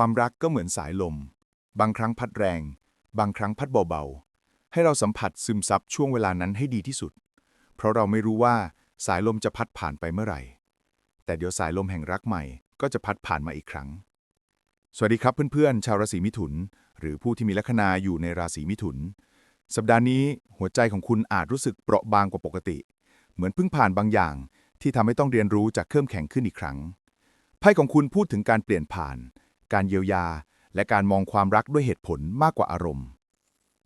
ความรักก็เหมือนสายลม บางครั้งพัดแรง บางครั้งพัดเบาๆ ให้เราสัมผัสซึมซับช่วงเวลานั้นให้ดีที่สุด เพราะเราไม่รู้ว่าสายลมจะพัดผ่านไปเมื่อไหร่ แต่เดี๋ยวสายลมแห่งรักใหม่ก็จะพัดผ่านมาอีกครั้ง สวัสดีครับเพื่อนๆ ชาวราศีมิถุน หรือผู้ที่มีลัคนาอยู่ในราศีมิถุน สัปดาห์นี้หัวใจของคุณอาจรู้สึกเปราะบางกว่าปกติ เหมือนเพิ่งผ่านบางอย่าง ที่ทำให้ต้องเรียนรู้จากเข้มแข็งขึ้นอีกครั้งไพ่ของคุณพูดถึงการเปลี่ยนผ่าน การเยียวยา และการมองความรักด้วยเหตุผลมากกว่าอารมณ์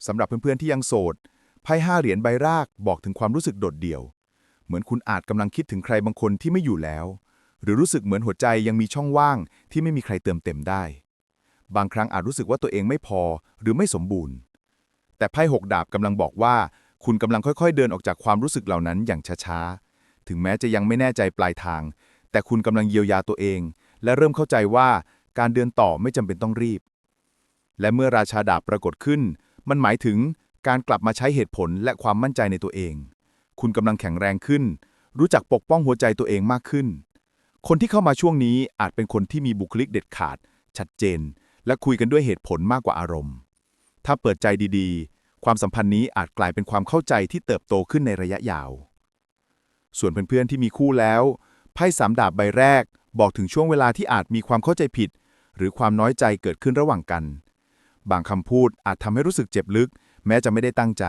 สำหรับเพื่อนๆที่ยังโสดไพ่ห้าเหรียญใบรากบอกถึงความรู้สึกโดดเดี่ยว เหมือนคุณอาจกำลังคิดถึงใครบางคนที่ไม่อยู่แล้ว หรือรู้สึกเหมือนหัวใจยังมีช่องว่างที่ไม่มีใครเติมเต็มได้ บางครั้งอาจรู้สึกว่าตัวเองไม่พอหรือไม่สมบูรณ์ แต่ไพ่หกดาบกำลังบอกว่า คุณกำลังค่อยๆ เดินออกจากความรู้สึกเหล่านั้นอย่างช้าๆ ถึงแม้จะยังไม่แน่ใจปลายทาง แต่คุณกำลังเยียวยาตัวเอง และเริ่มเข้าใจว่า การเดินต่อไม่จำเป็นต้องรีบ และเมื่อราชาดาบปรากฏขึ้น มันหมายถึงการกลับมาใช้เหตุผลและความมั่นใจในตัวเอง คุณกำลังแข็งแรงขึ้น รู้จักปกป้องหัวใจตัวเองมากขึ้น คนที่เข้ามาช่วงนี้อาจเป็นคนที่มีบุคลิกเด็ดขาด ชัดเจน และคุยกันด้วยเหตุผลมากกว่าอารมณ์ ถ้าเปิดใจดีๆ ความสัมพันธ์นี้อาจกลายเป็นความเข้าใจที่เติบโตขึ้นในระยะยาว ส่วนเพื่อนๆที่มีคู่แล้วไพ่สามดาบใบแรก บอกถึงช่วงเวลาที่อาจมีความเข้าใจผิด หรือความน้อยใจเกิดขึ้นระหว่างกัน บางคำพูดอาจทำให้รู้สึกเจ็บลึก แม้จะไม่ได้ตั้งใจ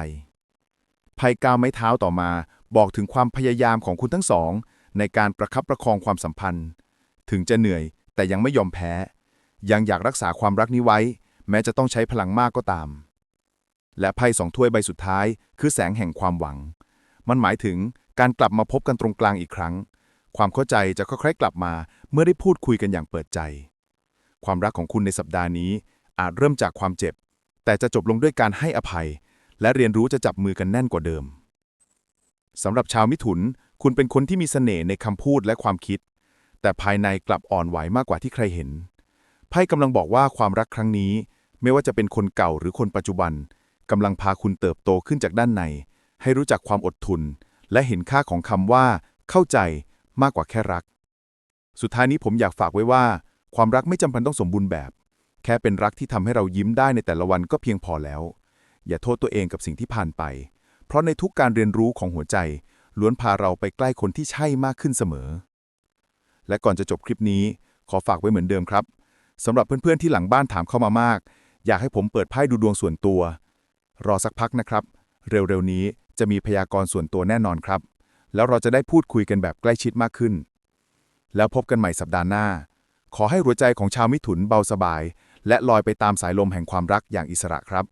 ไพ่ก้าวไม้เท้าต่อมาบอกถึงความพยายามของคุณทั้งสอง ในการประคับประคองความสัมพันธ์ ถึงจะเหนื่อยแต่ยังไม่ยอมแพ้ ยังอยากรักษาความรักนี้ไว้ แม้จะต้องใช้พลังมากก็ตาม และไพ่สองถ้วยใบสุดท้าย คือแสงแห่งความหวัง มันหมายถึงการกลับมาพบกันตรงกลางอีกครั้ง ความเข้าใจจะค่อยๆกลับมาเมื่อได้พูดคุยกันอย่างเปิดใจ ความรักของคุณในสัปดาห์นี้ อาจเริ่มจากความเจ็บ แต่จะจบลงด้วยการให้อภัย และเรียนรู้จะจับมือกันแน่นกว่าเดิมสำหรับชาวมิถุน คุณเป็นคนที่มีเสน่ห์ในคำพูดและความคิด แต่ภายในกลับอ่อนไหวมากกว่าที่ใครเห็น ไพ่กำลังบอกว่าความรักครั้งนี้ ไม่ว่าจะเป็นคนเก่าหรือคนปัจจุบันกำลังพาคุณเติบโตขึ้นจากด้านใน ให้รู้จักความอดทนและเห็นค่าของคำว่า เข้าใจมากกว่าแค่รัก สุดท้ายนี้ผมอยากฝากไว้ว่า ความรักไม่จำเป็นต้องสมบูรณ์แบบ แค่เป็นรักที่ทำให้เรายิ้มได้ในแต่ละวันก็เพียงพอแล้ว อย่าโทษตัวเองกับสิ่งที่ผ่านไป เพราะในทุกการเรียนรู้ของหัวใจ ล้วนพาเราไปใกล้คนที่ใช่มากขึ้นเสมอ และก่อนจะจบคลิปนี้ ขอฝากไว้เหมือนเดิมครับสำหรับเพื่อนๆที่หลังบ้านถามเข้ามามาก อยากให้ผมเปิดไพ่ดูดวงส่วนตัว รอสักพักนะครับ เร็วๆนี้จะมีพยากรณ์ส่วนตัวแน่นอนครับ แล้วเราจะได้พูดคุยกันแบบใกล้ชิดมากขึ้น แล้วพบกันใหม่สัปดาห์หน้า ขอให้หัวใจของชาวมิถุนเบาสบาย และลอยไปตามสายลมแห่งความรักอย่างอิสระครับ